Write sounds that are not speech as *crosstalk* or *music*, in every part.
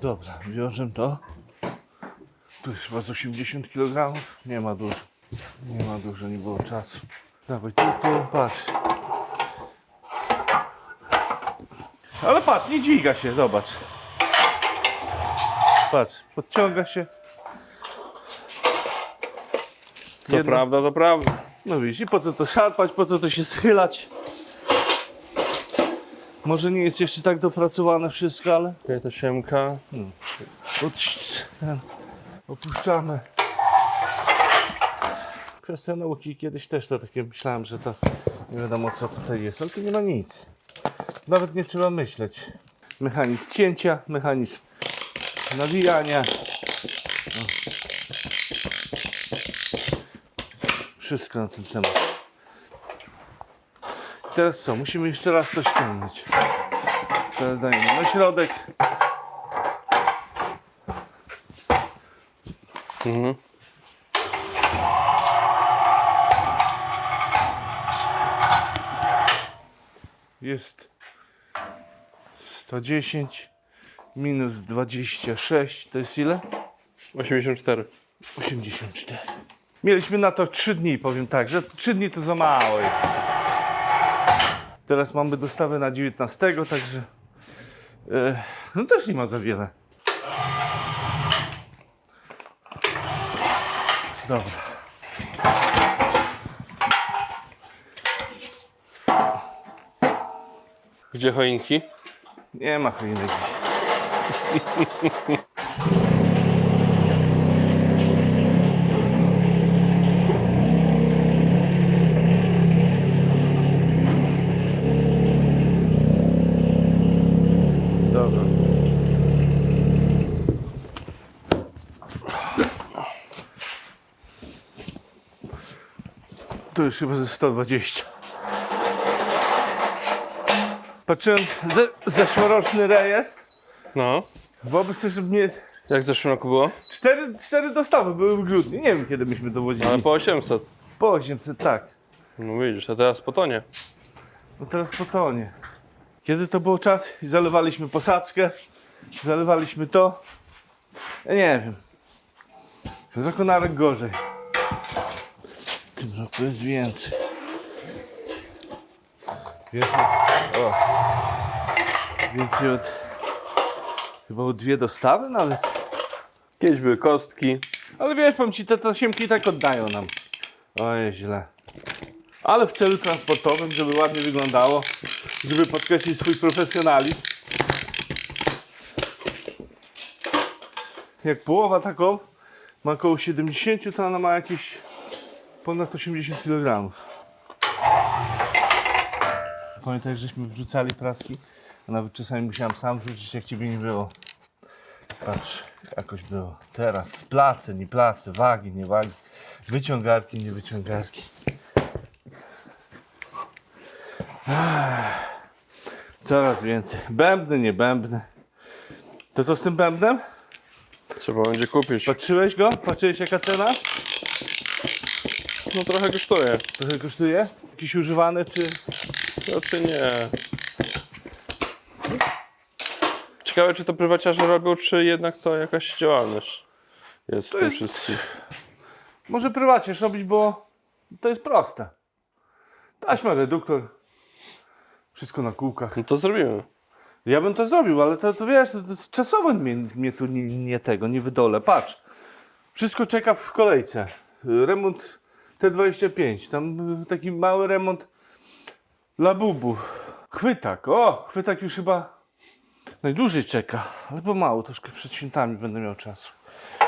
Dobra, wiążę to. Tu jest chyba z 80 kg. Nie ma dużo. Nie ma dużo, nie było czasu. Dawaj, tu, tu, patrz. Ale patrz, nie dźwiga się, zobacz. Patrz, podciąga się. Co Jedno- prawda, to prawda. No widzisz, i po co to szarpać, po co to się schylać? Może nie jest jeszcze tak dopracowane wszystko, ale Tutaj ta siemka. od, ten, opuszczamy. Kwestia nauki, kiedyś też to takie myślałem, że to nie wiadomo co tutaj jest, ale tu nie ma nic. Nawet nie trzeba myśleć. Mechanizm cięcia, mechanizm nawijania. No. Wszystko na ten temat. Teraz co? Musimy jeszcze raz to ściągnąć. Teraz dajemy na środek. Mhm. jest 110 minus 26 to jest ile? 84. 84. Mieliśmy na to 3 dni, powiem tak, że 3 dni to za mało jest. Teraz mamy dostawę na 19, także e, no też nie ma za wiele. Dobra. Gdzie choinki? Nie ma choinek. *laughs* Dobra. To już chyba ze 120. Patrzyłem, ze, zeszłoroczny rejestr. No. Wobec żeby mnie... Jak w zeszłym roku było? Cztery, cztery dostawy były w grudniu. Nie wiem, kiedy myśmy dowozili. Ale po 800. Po 800, tak. No widzisz, a teraz po tonie. No teraz po tonie. Kiedy to był czas i zalewaliśmy posadzkę, zalewaliśmy to. Ja nie wiem. Za konarek gorzej. Tym roku jest więcej. Więcej. O. Więcej od. Chyba o dwie dostawy nawet. Kiedyś były kostki. Ale wiesz, powiem ci, te tasiemki i tak oddają nam. Oj, źle. Ale w celu transportowym, żeby ładnie wyglądało, żeby podkreślić swój profesjonalizm. Jak połowa taką ma około 70, to ona ma jakieś ponad 80 kg. Pamiętaj, żeśmy wrzucali praski, a nawet czasami musiałem sam wrzucić, jak ciebie nie było. Patrz, jakoś było. Teraz place, nie place, wagi, nie wagi, wyciągarki, nie wyciągarki. Ech, Coraz więcej. Bębny, nie bębny. To co z tym bębnem? Trzeba będzie kupić. Patrzyłeś go? Patrzyłeś jaka cena? No trochę kosztuje. Trochę kosztuje? Jakiś używany czy... Raczej nie. Ciekawe, czy to prywaciarze robią, czy jednak to jakaś działalność jest w tym jest- wszystkim. Może prywatnie robić, bo to jest proste. Taśma, reduktor. Wszystko na kółkach. No to zrobimy. Ja bym to zrobił, ale to, to wiesz, to, to czasowo mnie, mnie tu nie, nie tego, nie wydolę. Patrz, wszystko czeka w kolejce. Remont T25, tam taki mały remont Labubu. Chwytak, o, chwytak już chyba najdłużej czeka, ale pomału, troszkę przed świętami będę miał czasu.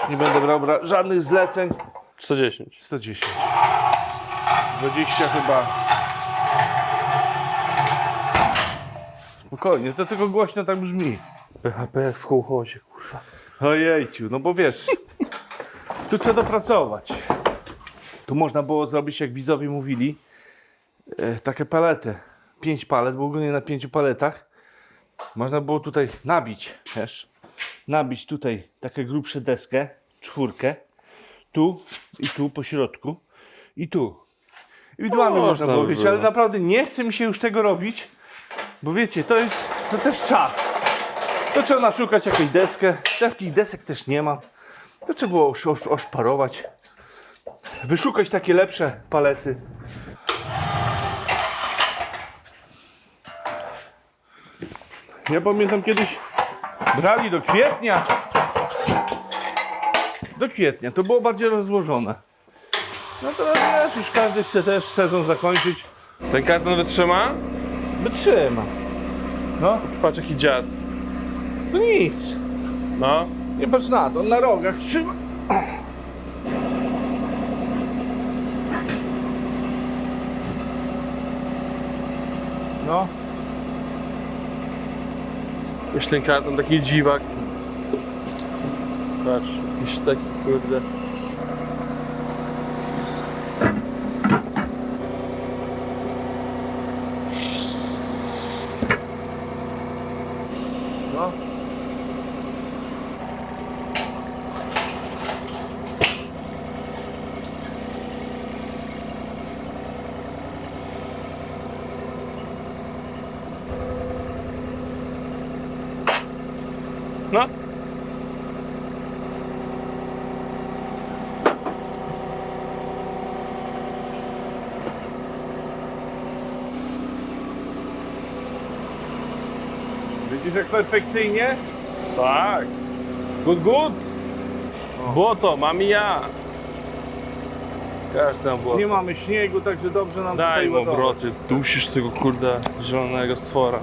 Już nie będę brał bra- żadnych zleceń. 110. 110. 20 chyba. Spokojnie, to tylko głośno tak brzmi. PHP jak w kołchozie, kurwa. Ojejciu, no bo wiesz, tu trzeba dopracować. Tu można było zrobić, jak widzowie mówili, e, takie palety. Pięć palet, bo ogólnie na pięciu paletach można było tutaj nabić, wiesz, nabić tutaj taką grubszą deskę, czwórkę, tu i tu po środku i tu. Indywidualnie No, można było ale naprawdę nie chce mi się już tego robić, bo wiecie, to jest, to też czas. To trzeba naszukać jakąś deskę. Takich desek też nie ma. To trzeba było osz, oszparować. Wyszukać takie lepsze palety. Ja pamiętam kiedyś brali do kwietnia. Do kwietnia. To było bardziej rozłożone. No teraz wiesz, już każdy chce też sezon zakończyć. Ten karton wytrzyma? Wytrzyma. No, Patrz jaki dziad. to nic. No. Nie patrz na to, on na rogach trzyma. No, Już ten karton taki dziwak. Patrz, No. Widzisz jak perfekcyjnie? Tak. Good, good. Błoto, mam i ja. Każdy tam błoto. Nie mamy śniegu, także dobrze nam Daj tutaj mu ładować. obroty, dusisz tego kurde zielonego stwora.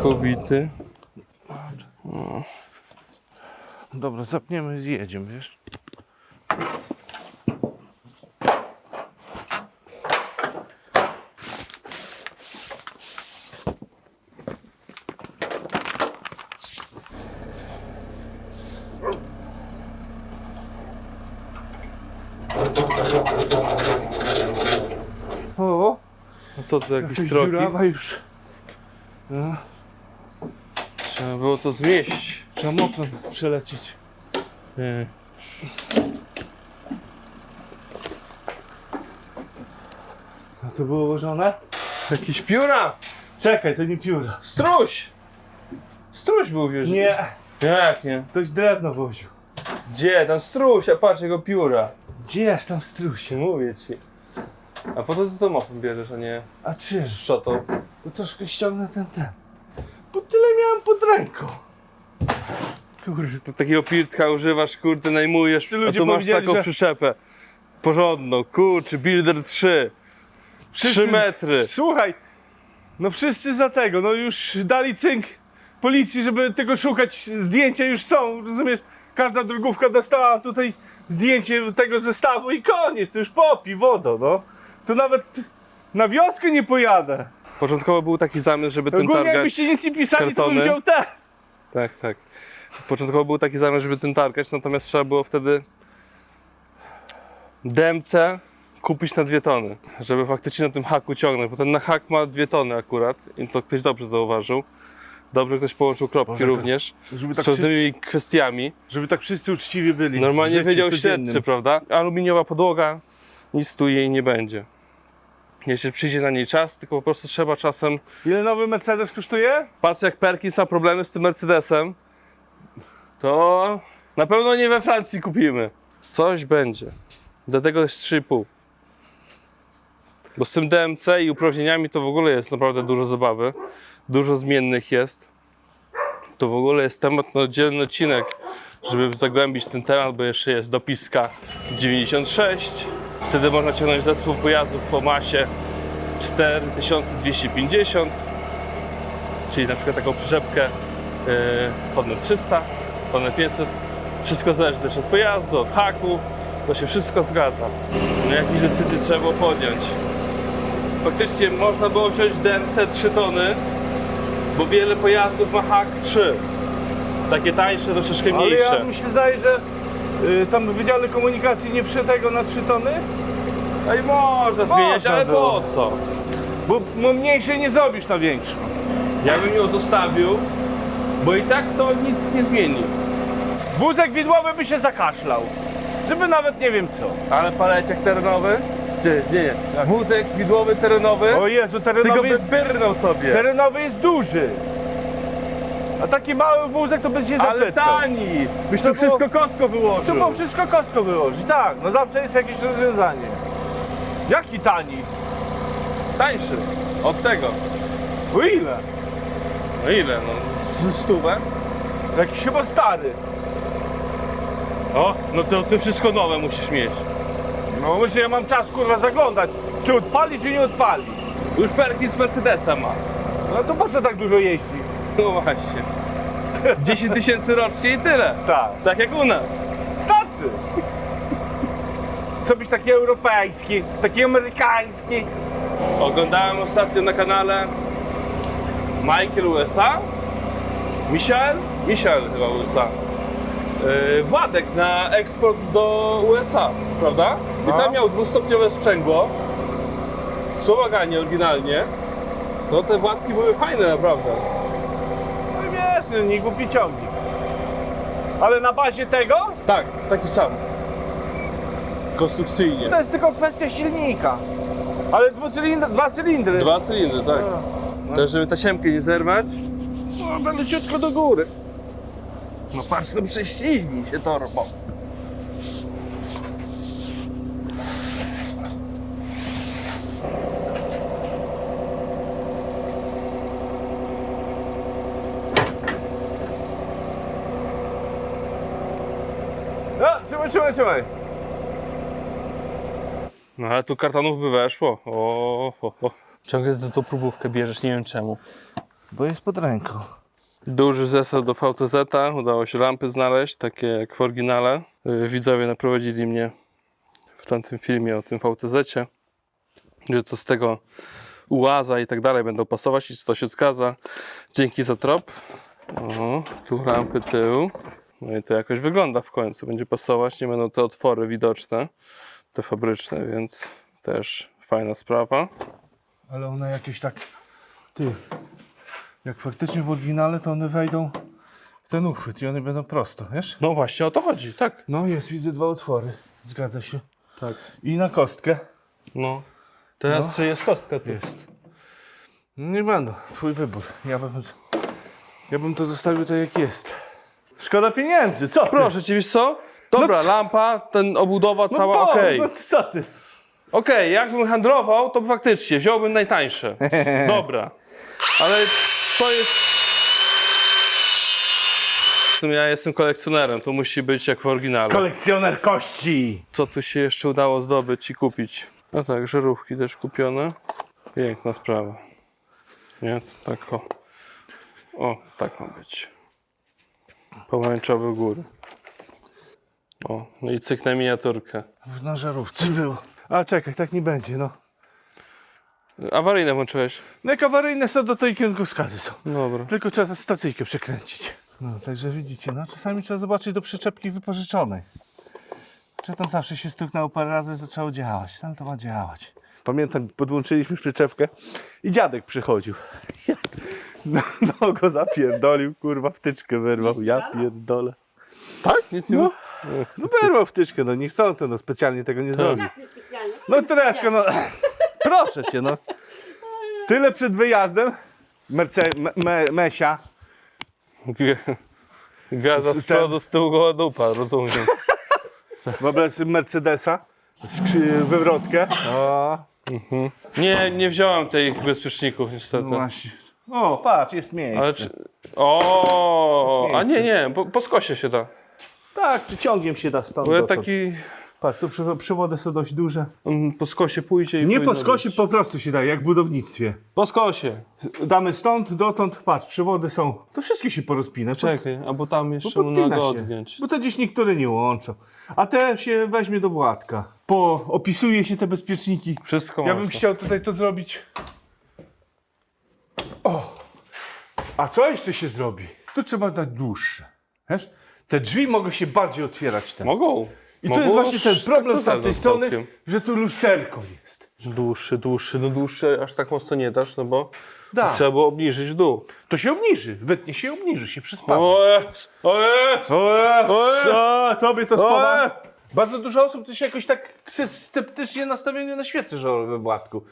Lekko bity. Dobra, zapniemy i zjedziemy, wiesz? O, No co to jakieś troki? dziurawa już. No, było to zmieścić. trzeba mopem przelecieć. Nie. A to było ułożone? Jakieś pióra! Czekaj, to nie pióra. Struś! Struś był wiesz. Nie, Jak nie? ktoś drewno woził. Gdzie? Tam struś, a patrz jego pióra. Gdzież tam strusie? Mówię ci. A po co ty to mopem bierzesz, a nie A czym? szczotą? To troszkę ściągnę ten ten. Miałem pod ręką. Kurde. To takiego pirtka używasz, kurde, najmujesz, a ludzie tu masz powiedzieli, taką że- przyczepę. Porządną, kurczy, Builder 3. 3 metry. Słuchaj, no wszyscy za tego, no już dali cynk policji, żeby tego szukać. Zdjęcia już są, rozumiesz? Każda drogówka dostała tutaj zdjęcie tego zestawu i koniec, już popi wodą, no. To nawet na wioskę nie pojadę. Początkowo był taki zamysł, żeby ten Ogólnie targać... jakbyście nic nie pisali, to bym kartony. wziął te. Tak, tak. Początkowo był taki zamysł, żeby ten targać, natomiast trzeba było wtedy DMC kupić na dwie tony, żeby faktycznie na tym haku ciągnąć, bo ten na hak ma dwie tony akurat i to ktoś dobrze zauważył. Dobrze ktoś połączył kropki Boże, to- również Żeby z tak, wszyscy, pewnymi kwestiami. żeby tak wszyscy uczciwie byli. w Normalnie życiu wiedział codziennym. śledczy, prawda? Aluminiowa podłoga, nic tu jej nie będzie. Jeśli przyjdzie na niej czas, tylko po prostu trzeba czasem Ile nowy Mercedes kosztuje? Patrz jak Perkins ma problemy z tym Mercedesem, to na pewno nie we Francji kupimy. Coś będzie. Dlatego jest 3,5. Bo z tym DMC i uprawnieniami to w ogóle jest naprawdę dużo zabawy. Dużo zmiennych jest. To w ogóle jest temat na oddzielny odcinek, żeby zagłębić ten temat, bo jeszcze jest dopiska 96. Wtedy można ciągnąć zespół pojazdów po masie 4250 czyli na przykład taką przyczepkę tonę 300, tonę 500. Wszystko zależy też od pojazdu, od haku, to się wszystko zgadza. No jakieś decyzje trzeba było podjąć. Faktycznie można było wziąć DMC 3 tony, bo wiele pojazdów ma hak 3. Takie tańsze, troszeczkę Ale mniejsze. ja mi się zdaje, że tam w Wydziale Komunikacji nie przy tego na 3 tony? No i można zmieniać, ale było. po co? Bo no, mniejszej nie zrobisz na większą. Ja bym ją zostawił, bo i tak to nic nie zmieni. Wózek widłowy by się zakaszlał. Żeby nawet nie wiem co. Ale paleciak terenowy? Czy nie, nie. Wózek widłowy terenowy? O Jezu, Tylko terenowy by jest, zbyrnął sobie. terenowy jest duży. A taki mały wózek to by się Ale zaplecał. tani! Byś To to wszystko było- kostko wyłożył. To było wszystko kostką wyłożyć, tak. No zawsze jest jakieś rozwiązanie. Jaki tani? Tańszy. Od tego. O ile? No ile? No z stówę? Jakiś chyba stary. O, no to ty wszystko nowe musisz mieć. No myślę, ja mam czas kurwa zaglądać. Czy odpali, czy nie odpali. Już Perkins Mercedesa ma. No to po co tak dużo jeździ? No właśnie. *laughs* 10 tysięcy rocznie i tyle. Tak. Tak jak u nas. Starczy. Chcę być taki europejski, taki amerykański. Oglądałem ostatnio na kanale Michael USA. Michael? Michael chyba USA. Yy, Władek na eksport do USA, prawda? I No. tam miał dwustopniowe sprzęgło. Wspomaganie oryginalnie. To te Władki były fajne naprawdę. No wiesz, no, nie głupi ciągnik. Ale na bazie tego Tak, taki sam. Konstrukcyjnie. to jest tylko kwestia silnika. Ale dwucylindr, dwa cylindry. Dwa cylindry, tak. No. Też żeby taśmkę nie zerwać. No, to leciutko do góry. No patrz, to prześlizgnij się torbą. No, trzymaj, trzymaj. No ale tu kartonów by weszło. O, o, o. Ciągle za tą próbówkę bierzesz, nie wiem czemu. Bo jest pod ręką. Duży zestaw do VTZ, udało się lampy znaleźć, takie jak w oryginale. Yy, Widzowie naprowadzili mnie w tamtym filmie o tym VTZ-cie, że to z tego ułaza i tak dalej będą pasować i to się zgadza. Dzięki za trop. O, tu lampy tył. No i to jakoś wygląda w końcu, będzie pasować, nie będą te otwory widoczne, te fabryczne, więc też fajna sprawa. Ale one jakieś tak... Ty... Jak faktycznie w oryginale, to one wejdą w ten uchwyt i one będą prosto, wiesz? No właśnie o to chodzi, tak. No jest, widzę dwa otwory. Zgadza się. Tak. I na kostkę. No. Teraz No. czy jest kostka tu? Jest. Nie będą. Twój wybór. Ja bym, ja bym to zostawił tak jak jest. Szkoda pieniędzy, co ty? Proszę cię, wiesz co? Dobra, No co? lampa, ten obudowa no cała, bo, okej. No co ty? Okej, jakbym handlował, to faktycznie wziąłbym najtańsze. *laughs* Dobra. Ale to jest... W sumie ja jestem kolekcjonerem, to musi być jak w oryginale. Kolekcjoner kości. Co tu się jeszcze udało zdobyć i kupić? No tak, żarówki też kupione. Piękna sprawa. Nie? Tak o. O, tak ma być. Pomarańczowe góry. O, no i cyknę miniaturkę. Na żarówce było. A czekaj, tak nie będzie, no. Awaryjne włączyłeś? No jak awaryjne są, do tej kierunkowskazy są. Dobra. Tylko trzeba stacyjkę przekręcić. No, także widzicie, no czasami trzeba zobaczyć do przyczepki wypożyczonej. Czy tam zawsze się stuknęło parę razy, zaczęło działać. Tam to ma działać. Pamiętam, podłączyliśmy przyczepkę i dziadek przychodził. No, *laughs* no go zapierdolił, kurwa, wtyczkę wyrwał. Ja pierdolę. Tak? Nic nie No, no wyrwał wtyczkę, no niechcący, no specjalnie tego nie zrobił. No Tereska, no *laughs* proszę cię, no. Tyle przed wyjazdem. Merce, me, me, Mesia. Gaza z przodu, z tyłu goła dupa, rozumiem. *laughs* Wobec Mercedesa. Skrzy- Wywrotkę. O, Nie, nie wziąłem tych bezpieczników niestety. no właśnie. O, patrz, jest miejsce. Ale czy... O, a nie, nie, po, po skosie się da. Tak, czy ciągiem się da stąd Bo ja dotąd. taki Patrz, tu przy, przewody są dość duże. mm, po skosie pójdzie i Nie powinno po skosie, być. po prostu się da, jak w budownictwie. Po skosie. Damy stąd, dotąd, patrz, przewody są. To wszystkie się porozpina. Po- Czekaj, albo tam Bo jeszcze mu podpina się. odgiąć. Bo to gdzieś niektóre nie łączą. A te się weźmie do Władka. Po, opisuje się te bezpieczniki. Wszystko Ja bym można. chciał tutaj to zrobić. O! A co jeszcze się zrobi? Tu trzeba dać dłuższe. Wiesz? Te drzwi mogą się bardziej otwierać. Te. Mogą. I to Mogło jest właśnie ten tak problem to z tamtej strony, całkiem. że tu lusterko jest. Dłuższy, dłuższy, no dłuższy aż tak mocno nie dasz, no bo Da. trzeba było obniżyć w dół. To się obniży, wytnie się i obniży się przy spadku. O jest, o jest! Tobie to. Ojej! Bardzo dużo osób to się jakoś tak sceptycznie nastawione na świece żarowe w Władku.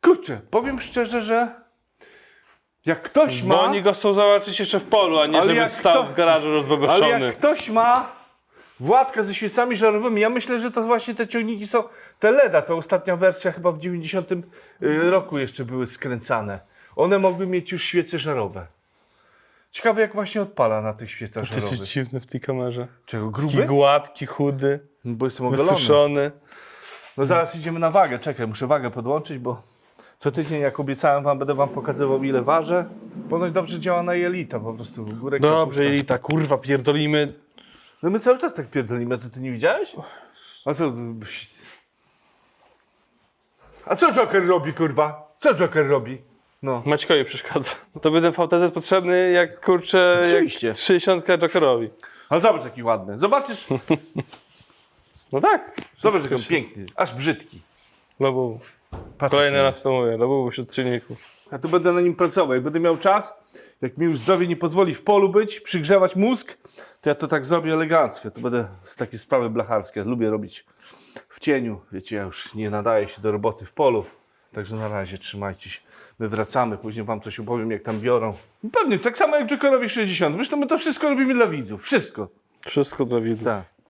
Kurczę, powiem szczerze, że jak ktoś ma... Bo oni go chcą zobaczyć jeszcze w polu, a nie Ale żeby stał to- w garażu Ale rozbogoszony. jak ktoś ma Władkę ze świecami żarowymi, ja myślę, że to właśnie te ciągniki są, te LEDa, to ostatnia wersja chyba w 90 y, roku jeszcze były skręcane. One mogły mieć już świece żarowe. Ciekawe jak właśnie odpala na tych świecach Ty jesteś żarowych. dziwny w tej kamerze. Czego, Taki gruby? gładki, chudy, Bo jestem ogolony. wysuszony. No zaraz idziemy na wagę, czekaj, muszę wagę podłączyć, bo co tydzień jak obiecałem wam, będę wam pokazywał ile ważę. Ponoć dobrze działa na jelita, po prostu w górę Dobrze, i ta kurwa pierdolimy. No my cały czas tak pierdolimy, co ty nie widziałeś? A co? A co Joker robi, kurwa? Co Joker robi? No. Maćkowi przeszkadza. To by ten VTZ potrzebny jak kurczę Oczywiście. jak 60 Jokerowi. Ale zobacz jaki ładny. Zobaczysz, *laughs* No tak. zobacz jaki piękny, aż brzydki. Lobu. Patrz, Kolejny raz to mówię. Lobu wśród czynników. Ja tu będę na nim pracował. Jak będę miał czas, jak mi już zdrowie nie pozwoli w polu być, przygrzewać mózg, to ja to tak zrobię elegancko. To będę z takie sprawy blacharskie. Lubię robić w cieniu. Wiecie, ja już nie nadaję się do roboty w polu. Także na razie trzymajcie się. My wracamy, później wam coś opowiem, jak tam biorą. Pewnie, tak samo jak Jokerowi 60. Zresztą my to wszystko robimy dla widzów. Wszystko. Wszystko dla widzów. Tak.